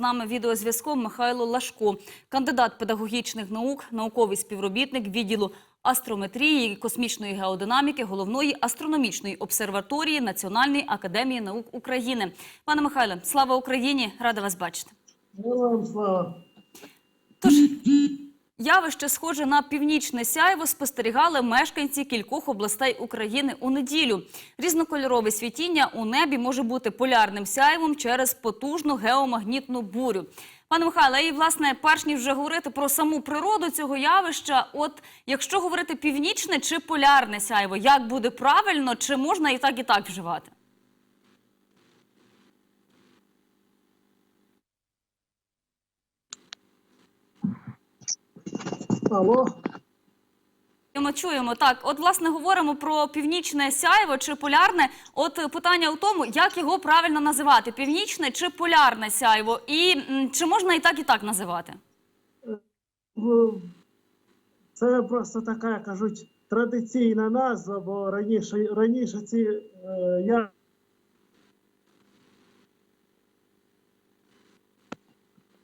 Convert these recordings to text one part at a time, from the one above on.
нами відеозв'язком Михайло Лашко, кандидат педагогічних наук, науковий співробітник відділу астрометрії і космічної геодинаміки головної астрономічної обсерваторії Національної академії наук України. Пане Михайле, слава Україні! Рада вас бачити. Тож явище, схоже на північне сяйво, спостерігали мешканці кількох областей України у неділю. Різнокольорове світіння у небі може бути полярним сяйвом через потужну геомагнітну бурю. Пане Михайле, і власне, перш ніж вже говорити про саму природу цього явища, от якщо говорити північне чи полярне сяйво, як буде правильно, чи можна і так, і так вживати? Алло. Ми чуємо так. От власне говоримо про північне сяйво чи полярне. От е, питання у тому, як його правильно називати: північне чи полярне сяйво, і м, чи можна і так, і так називати? Ну, Це просто така, кажуть, традиційна назва, бо раніше, раніше ці е, я.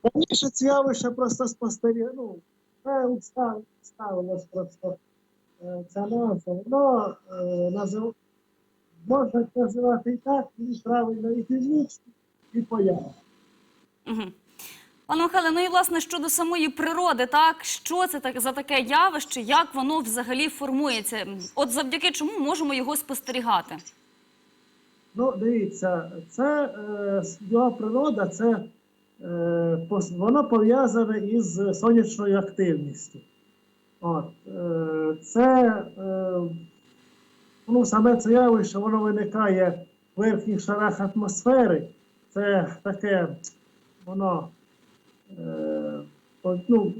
Раніше ці явища просто спостерігали. Ну, це устав- ставилось просто е, ця назва. Воно е, назив... можна називати і так, і правильно, і північне, і. Угу. Пане Михайле, ну і власне щодо самої природи, так що це так за таке явище, як воно взагалі формується? От завдяки чому можемо його спостерігати? Ну, дивіться, це е, його природа, це воно пов'язане із сонячною активністю. От, е, це е, ну, саме це явище, воно виникає в верхніх шарах атмосфери. Це таке, воно, е, ну,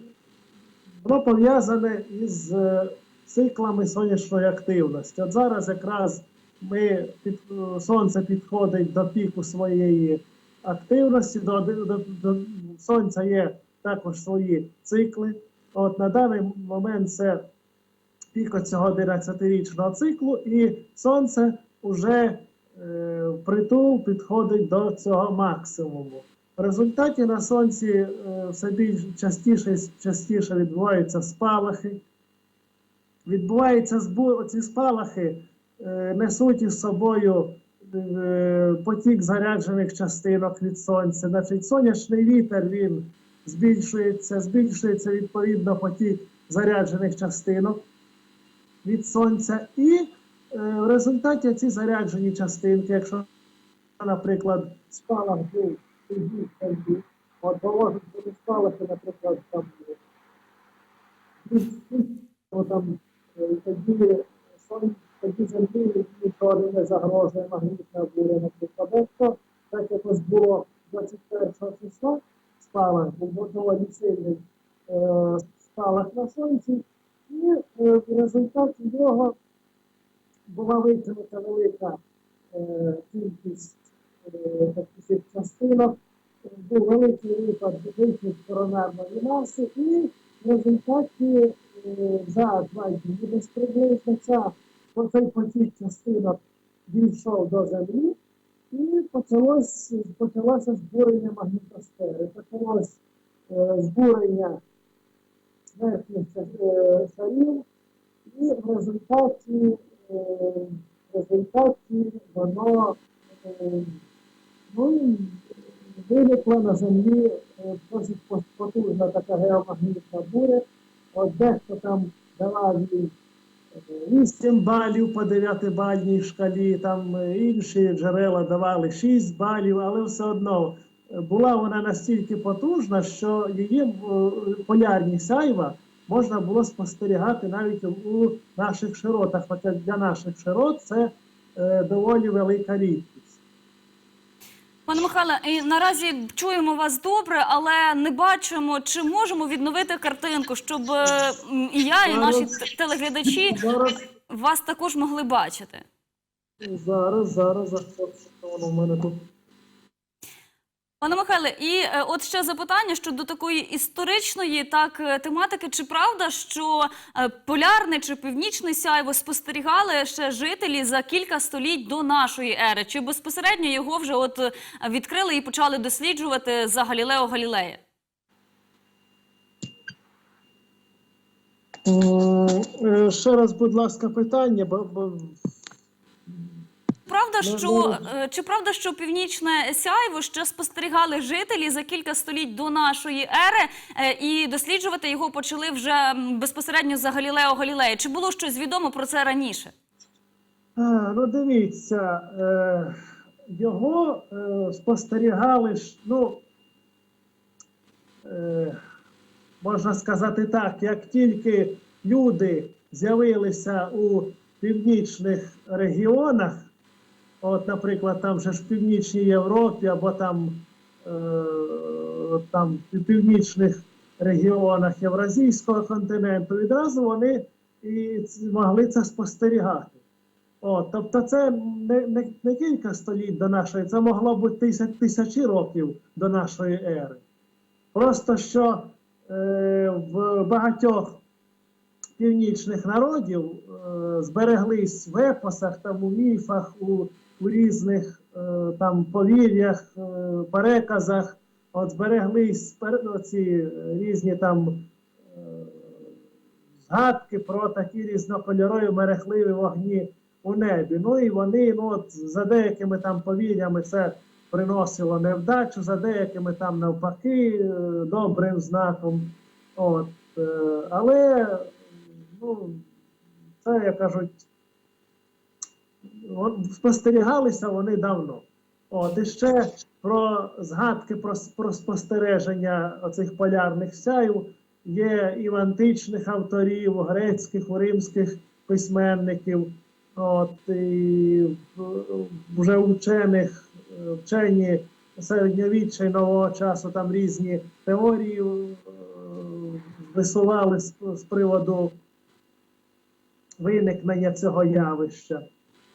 воно пов'язане із е, циклами сонячної активності. От зараз якраз ми е, сонце підходить до піку своєї активності, до, до, до, сонця є також свої цикли. От на даний момент це пік цього 11-річного циклу, і сонце вже е, притул підходить до цього максимуму. В результаті на сонці е, все більш частіше частіше відбуваються спалахи. Відбуваються збу... ці спалахи, е, несуть із собою потік заряджених частинок від сонця. Значить, сонячний вітер він збільшується, збільшується відповідно потік заряджених частинок від сонця. І е, в результаті ці заряджені частинки, якщо, наприклад, спалах був от доложить бути спалахи, наприклад, там. е, там е, тоді тоді землі нічого не загрожує магнітна буря, наприклад. Якщо так якось було 21 числа, спалах, був доволі сильний е, спалах на сонці, і е, в результаті нього була викинута велика е, кількість е, таких частинок, був великий випад вихід коронарної маси, і в результаті е, за два дні десь приблизно ця цей потік частинок дійшов до землі, і почалось, почалося збурення магнітосфери. Почалось е, збурення верхніх е, шарів, і в результаті, е, в результаті воно е, ну, виникла на землі е, досить потужна така геомагнітна буря. От дехто там давав їй 8 балів по 9-бальній шкалі, там е, інші джерела давали 6 балів, але все одно е, була вона настільки потужна, що її е, полярні сяйва можна було спостерігати навіть у наших широтах. Хоча для наших широт це доволі велика рідкість. Пане Михайле, і наразі чуємо вас добре, але не бачимо, чи можемо відновити картинку, щоб е, і я, і наші телеглядачі вас також могли бачити. зараз, зараз, зараз, воно в мене тут. Пане Михайле, і е, от ще запитання щодо такої історичної так е, тематики. Чи правда, що е, полярне чи північне сяйво спостерігали ще жителі за кілька століть до нашої ери? Чи безпосередньо його вже от відкрили і почали досліджувати за Галілео Галілея? Е, Ще раз, будь ласка, питання, бо Правда, що е, чи правда, що північне сяйво ще спостерігали жителі за кілька століть до нашої ери, е, і досліджувати його почали вже безпосередньо за Галілео Галілея? Чи було щось відомо про це раніше? Ну дивіться, е, його спостерігали ну, можна сказати так, як тільки люди з'явилися у північних регіонах, от, наприклад, там же ж в Північній Європі або там, е, там в північних регіонах Євразійського континенту, відразу вони і могли це спостерігати. О, тобто це не, не, не кілька століть до нашої, це могло бути тисяч, тисячі років до нашої ери. Просто що е, в багатьох північних народів е, збереглись в епосах, там, у міфах, у, у різних е, там, повір'ях, е, переказах, от збереглись ці різні там е, згадки про такі різнокольорові мерехливі вогні у небі. Ну і вони, ну от за деякими там повір'ями, це приносило невдачу, за деякими там навпаки е, добрим знаком. От, е, але ну, це, як кажуть, спостерігалися вони давно. От, і ще про згадки про, про спостереження оцих полярних сяїв є і в античних авторів, грецьких, римських письменників, от, і вже у вчених, е, вчені середньовіччя і нового часу там різні теорії е, висували з, з приводу виникнення цього явища.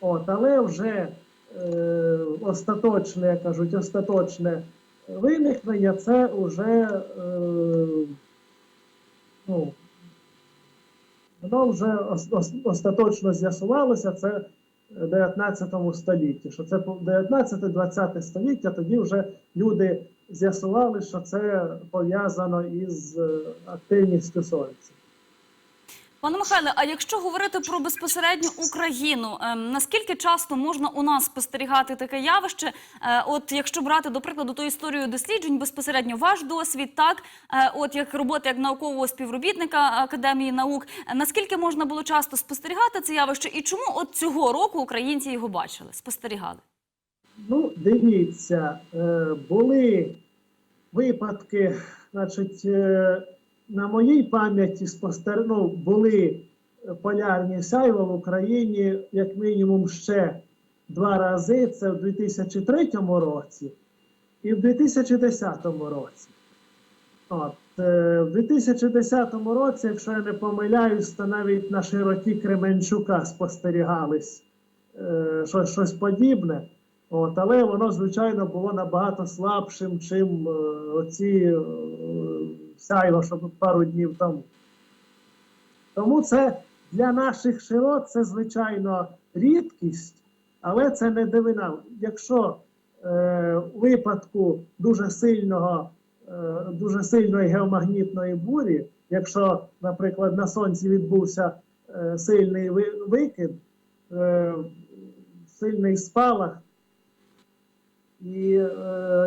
От, але вже е, остаточне, кажуть, остаточне виникнення це вже е, ну, воно вже ос- ос- остаточно з'ясувалося це в 19 столітті. Що це 19-20 століття, тоді вже люди з'ясували, що це пов'язано із е, активністю сонця. Пане Михайле, а якщо говорити про безпосередньо Україну, ем, наскільки часто можна у нас спостерігати таке явище? Е, от якщо брати до прикладу ту історію досліджень, безпосередньо ваш досвід, так е, от як роботи як наукового співробітника Академії наук, наскільки можна було часто спостерігати це явище, і чому от цього року українці його бачили, спостерігали? Ну, дивіться, е, були випадки, значить, на моїй пам'яті спостер... ну, були полярні сяйва в Україні як мінімум ще два рази. Це в 2003 році і в 2010 році. От, е, в 2010 році, якщо я не помиляюсь, то навіть на широті Кременчука спостерігались е, щось, щось подібне. От, але воно, звичайно, було набагато слабшим, чим е, оці е, сяйва, що тут пару днів тому. Тому це для наших широт це, звичайно, рідкість, але це не дивина. Якщо е, у випадку дуже сильного, е, дуже сильної геомагнітної бурі, якщо, наприклад, на сонці відбувся е, сильний викид, е, сильний спалах, і е,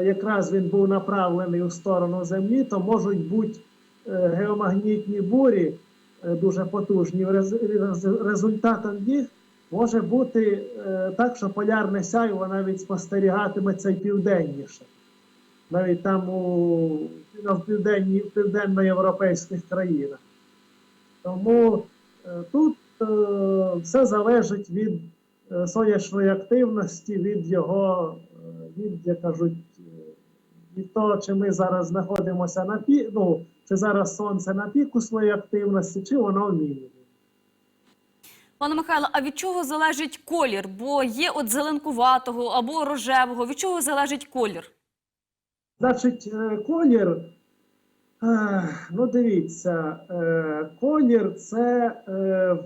якраз він був направлений у сторону Землі, то можуть бути е, геомагнітні бурі е, дуже потужні. Рез- рез- результатом їх може бути е, так, що полярне сяйво навіть спостерігатиметься й південніше. Навіть там у в південні, в південноєвропейських країнах. Тому е, тут е, все залежить від е, сонячної активності, від його, е, як кажуть, е, від того, чи ми зараз знаходимося на пі... ну, чи зараз сонце на піку своєї активності, чи воно в мінімумі. Пане Михайло, а від чого залежить колір? Бо є от зеленкуватого або рожевого. Від чого залежить колір? Значить, е, колір. е, Ну, дивіться, е, колір це. е,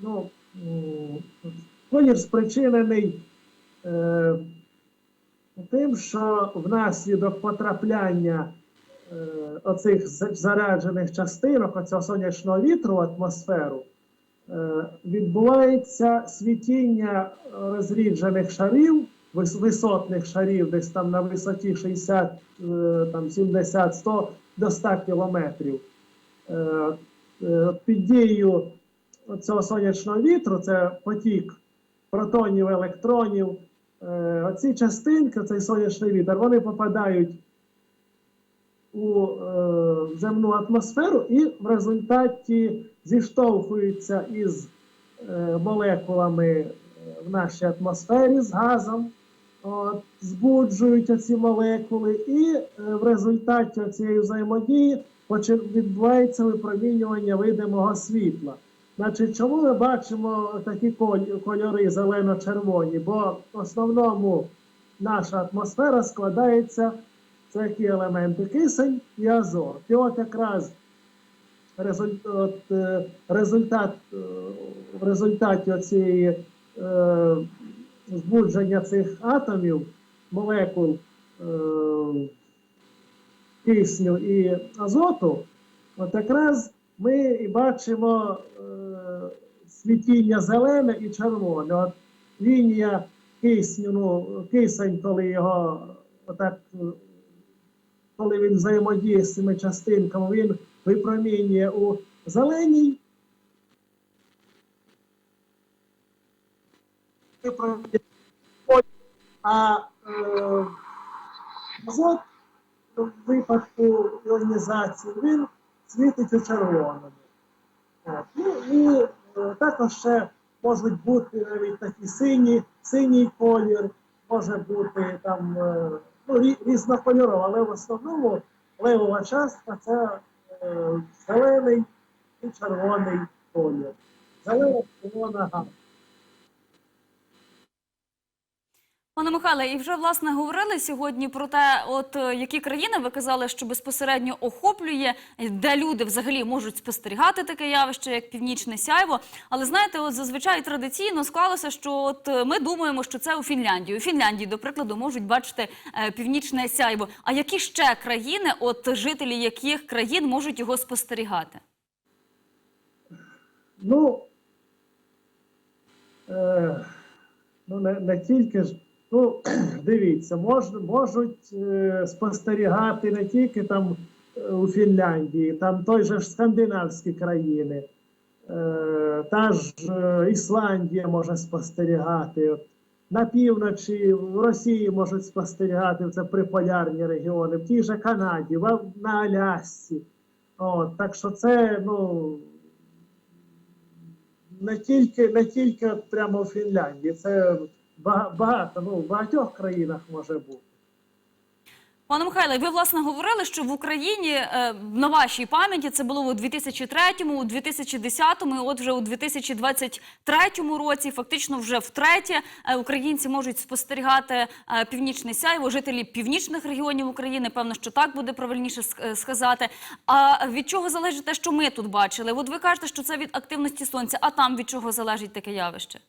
Ну, колір спричинений е, тим, що внаслідок потрапляння е, оцих за- заряджених частинок, оцього сонячного вітру в атмосферу, е, відбувається світіння розріджених шарів, висотних шарів, десь там на висоті 60, е, там 70, 100 до 100 кілометрів. Е, е, Під дією цього сонячного вітру це потік протонів, електронів. Е, Оці частинки, цей сонячний вітер, вони попадають у е, земну атмосферу і в результаті зіштовхуються із е, молекулами е, в нашій атмосфері з газом, от, збуджують оці молекули, і е, в результаті цієї взаємодії відбувається випромінювання видимого світла. Значить, чому ми бачимо такі кольори зелено-червоні? Бо в основному наша атмосфера складається це які елементи кисень і азот. І от якраз результат, е, результат е, в результаті цієї е, збудження цих атомів, молекул е, кисню і азоту, от якраз ми і бачимо е, світіння зелене і червоне. От лінія кисню, ну, кисень, коли його отак, коли він взаємодіє з цими частинками, він випромінює у зеленій. А е, в випадку іонізації він світить у червоному. Ну, і також ще можуть бути навіть такі сині, синій колір, може бути там е, ну, різнокольорова, але в основному левова частка це е, зелений і червоний колір. Зелена червона гама. Пане Михайле, і вже власне говорили сьогодні про те, от е, які країни ви казали, що безпосередньо охоплює, де люди взагалі можуть спостерігати таке явище, як північне сяйво. Але знаєте, от зазвичай традиційно склалося, що от ми думаємо, що це у Фінляндії. У Фінляндії, до прикладу, можуть бачити е, північне сяйво. А які ще країни, от жителі яких країн можуть його спостерігати? Ну, е, ну не, не тільки ж. Ну, дивіться, мож, можуть е, спостерігати не тільки там е, у Фінляндії, там той же ж скандинавські країни, е, та ж е, Ісландія може спостерігати. От, на півночі в Росії можуть спостерігати це приполярні регіони, в тій же Канаді, в, на Алясці. От, так що це, ну, не тільки, не тільки от прямо в Фінляндії, це багато, ну, в багатьох країнах може бути. Пане Михайле, ви власне говорили, що в Україні е, на вашій пам'яті це було у 2003-му, у 2010-му, і от вже у 2023 році, фактично вже втретє, е, українці можуть спостерігати е, північне сяйво, жителі північних регіонів України. Певно, що так буде правильніше е, сказати. А від чого залежить те, що ми тут бачили? От ви кажете, що це від активності сонця, а там від чого залежить таке явище?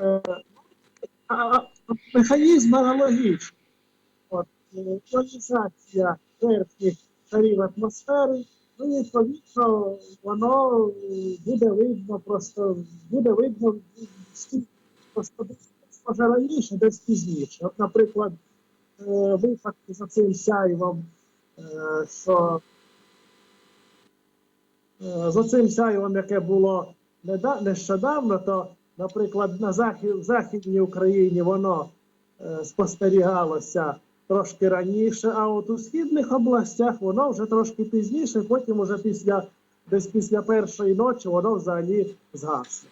Е, механізм аналогічний. От, е, іонізація верхніх шарів атмосфери, ну і відповідно воно е, буде видно просто буде видно просто може раніше, десь пізніше. От, наприклад, е, випадки за цим сяйвом, е, що е, за цим сяйвом, яке було нещодавно, то, наприклад, на захід, Західній Україні воно е, спостерігалося трошки раніше, а от у східних областях воно вже трошки пізніше, потім уже після десь після першої ночі воно взагалі згасло.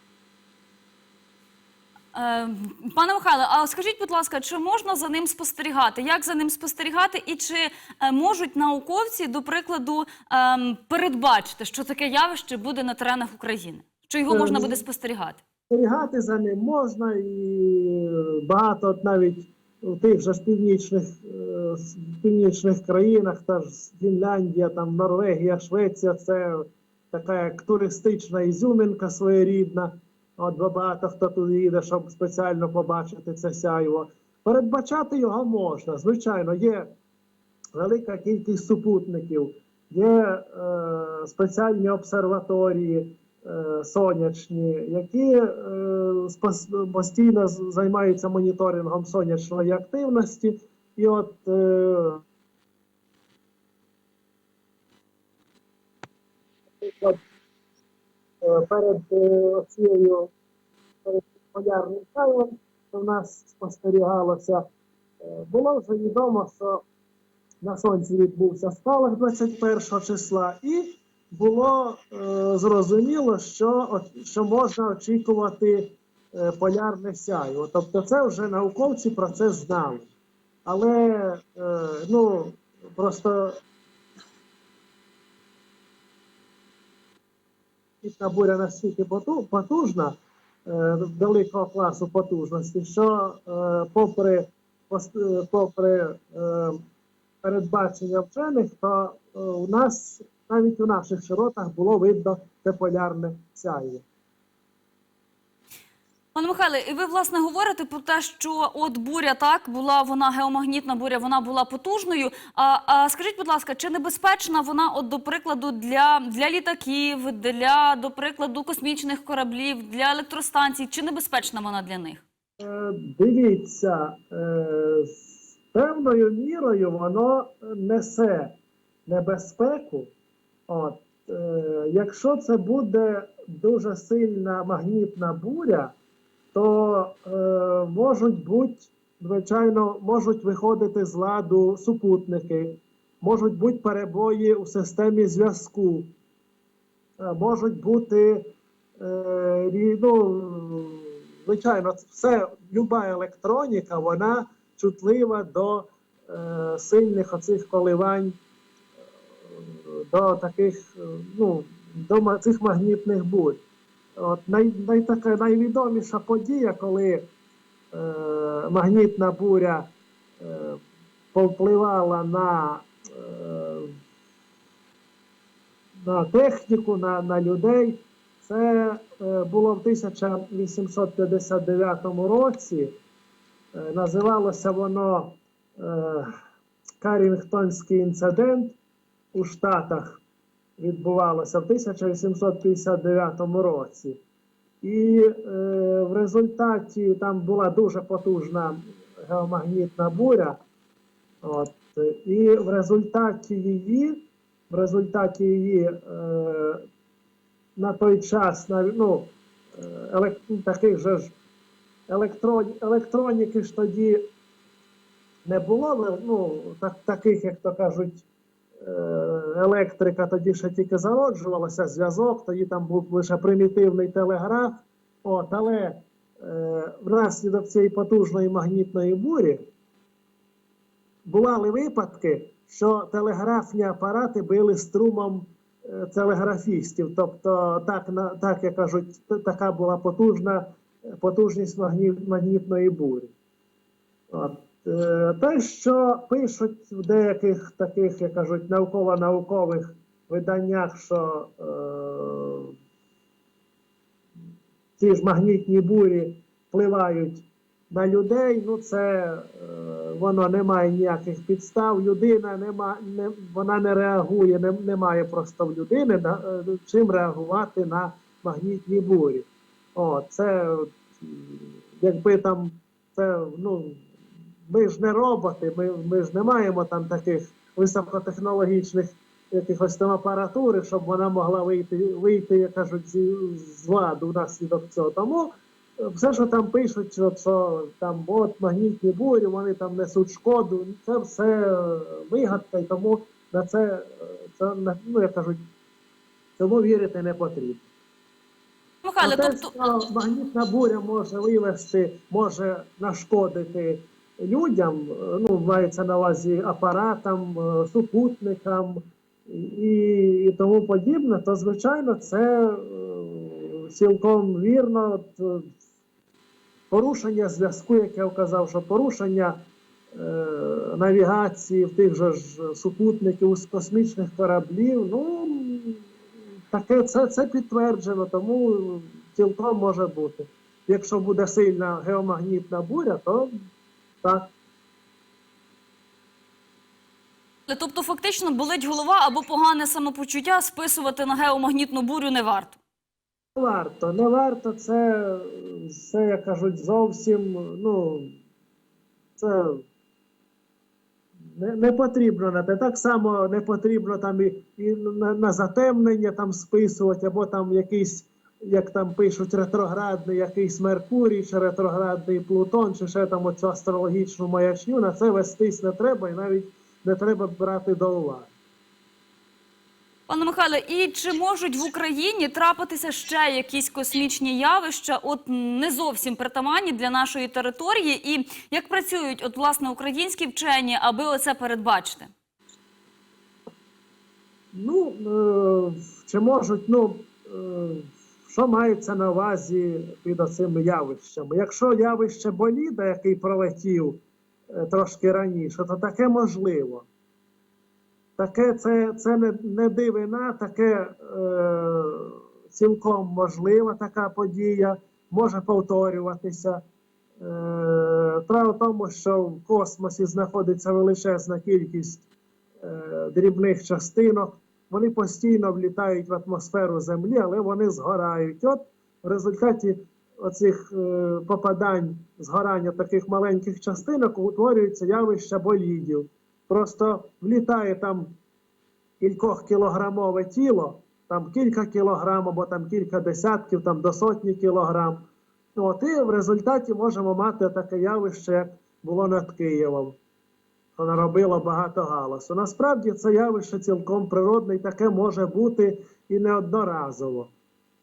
Е, Пане Михайле, а скажіть, будь ласка, чи можна за ним спостерігати? Як за ним спостерігати? І чи е, можуть науковці, до прикладу, ем, передбачити, що таке явище буде на теренах України? Чи його Е, можна буде спостерігати? Спостерігати за ним можна, і багато навіть у тих же ж північних, е, північних країнах, та ж Фінляндія, там, Норвегія, Швеція це така як туристична ізюминка своєрідна. От багато хто туди їде, щоб спеціально побачити це сяйво. Передбачати його можна. Звичайно, є велика кількість супутників, є е, спеціальні обсерваторії сонячні, які е, постійно займаються моніторингом сонячної активності. І от е, е, перед е, цією перед полярним сяйвом, що в нас спостерігалося, е, було вже відомо, що на сонці відбувся спалах 21 числа, і було е, зрозуміло, що, що можна очікувати е, полярне сяйво. Тобто, це вже науковці про це знали. Але е, ну, просто магнітна буря настільки потужна, е, великого класу потужності, що е, попри, попри е, передбачення вчених, то е, у нас навіть у наших широтах було видно це полярне сяйво. Пане Михайле, і ви власне говорите про те, що от буря так була вона геомагнітна буря, вона була потужною. А, а скажіть, будь ласка, чи небезпечна вона, от до прикладу, для, для літаків, для до прикладу космічних кораблів, для електростанцій? Чи небезпечна вона для них? Е, Дивіться, е, з певною мірою воно несе небезпеку. От, е, якщо це буде дуже сильна магнітна буря, то е, можуть бути, звичайно, можуть виходити з ладу супутники, можуть бути перебої у системі зв'язку, е, можуть бути е, ну, звичайно, все, люба електроніка, вона чутлива до е, сильних оцих коливань, до таких, е, ну, до цих магнітних бурь. От най, най, така найвідоміша подія, коли е, магнітна буря е, повпливала на, е, на техніку, на, на людей. Це е, було в 1859 році. Е, називалося воно е, Карінгтонський інцидент у Штатах відбувалося в 1859 році. І е, в результаті там була дуже потужна геомагнітна буря. От, і в результаті її, в результаті її е, на той час ну, е, елек, ну, таких же ж електрон, електроніки ж тоді не було, ну, так, таких, як то кажуть, електрика тоді ще тільки зароджувалася, зв'язок, тоді там був лише примітивний телеграф. От, але е, внаслідок цієї потужної магнітної бурі бували випадки, що телеграфні апарати били струмом е, телеграфістів. Тобто, так, так як кажуть, така була потужна е, потужність магні- магнітної бурі. От. Е, Те, що пишуть в деяких таких, як кажуть, науково-наукових виданнях, що е, ці ж магнітні бурі впливають на людей, ну це е, воно не має ніяких підстав. Людина нема, не, вона не реагує, не, немає просто в людини на, е, чим реагувати на магнітні бурі. О, це якби там це, ну, ми ж не роботи, ми, ми ж не маємо там таких високотехнологічних якихось там апаратури, щоб вона могла вийти, вийти як кажуть, зі- з ладу внаслідок цього. Тому е, все, що там пишуть, що, що там от магнітні бурі, вони там несуть шкоду, це все е, вигадка, і тому на це, е, це ну, як кажуть, цьому вірити не потрібно. Михайло, те, тобто що магнітна буря може вивести, може нашкодити людям, е, ну, мається на увазі апаратам, е, супутникам і, тому подібне, то звичайно це е, цілком вірно. Порушення зв'язку, як я вказав, що порушення е, навігації в тих же ж супутників з космічних кораблів, ну таке це, це підтверджено, тому цілком може бути. Якщо буде сильна геомагнітна буря, то так. Тобто, фактично, болить голова або погане самопочуття списувати на геомагнітну бурю не варто. Не варто, не варто, це, це як кажуть, зовсім, ну, це не, не потрібно на те. Так само не потрібно там і, і на, на затемнення там списувати, або там якийсь, як там пишуть, ретроградний якийсь Меркурій, чи ретроградний Плутон, чи ще там оцю астрологічну маячню. На це вестись не треба і навіть не треба брати до уваги. Пане Михайле, і чи можуть в Україні трапитися ще якісь космічні явища, от не зовсім притаманні для нашої території? І як працюють от власне українські вчені, аби оце передбачити? Ну, е, чи можуть, ну, е, що мається на увазі під цими явищами? Якщо явище боліда, який пролетів е, трошки раніше, то таке можливо. Таке це, це не, не дивина, таке е, цілком можлива така подія, може повторюватися. Е, в тому, що в космосі знаходиться величезна кількість е, дрібних частинок. Вони постійно влітають в атмосферу Землі, але вони згорають. От в результаті оцих е, попадань, згорання таких маленьких частинок утворюється явище болідів. Просто влітає там кількох кілограмове тіло, там кілька кілограм, або там кілька десятків, там до сотні кілограм. От, і в результаті можемо мати таке явище, як було над Києвом що наробило багато галасу. Насправді це явище цілком природне і таке може бути і неодноразово.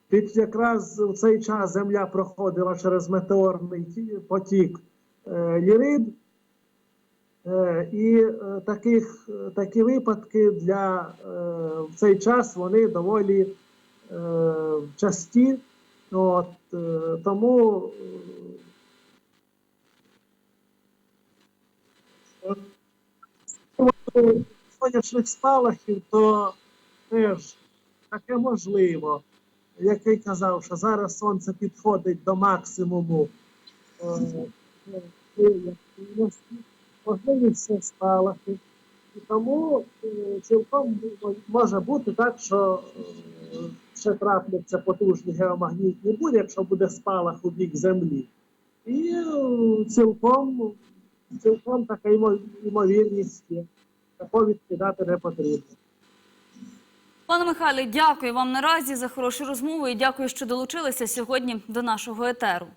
Під якраз у цей час Земля проходила через метеорний потік е, Лірид, е, і е, таких, такі випадки для в цей час вони доволі часті. От, тому е, сонячних спалахів, то теж таке можливо. Як я казав, що зараз сонце підходить до максимуму е, е, можливі всі спалахи. І тому е, цілком може бути так, що е, ще трапляться потужні геомагнітні бурі, якщо буде спалах у бік землі. І цілком, цілком така ймо- ймовірність є. Такого відкидати не потрібно. Пане Михайле, дякую вам наразі за хорошу розмову і дякую, що долучилися сьогодні до нашого етеру.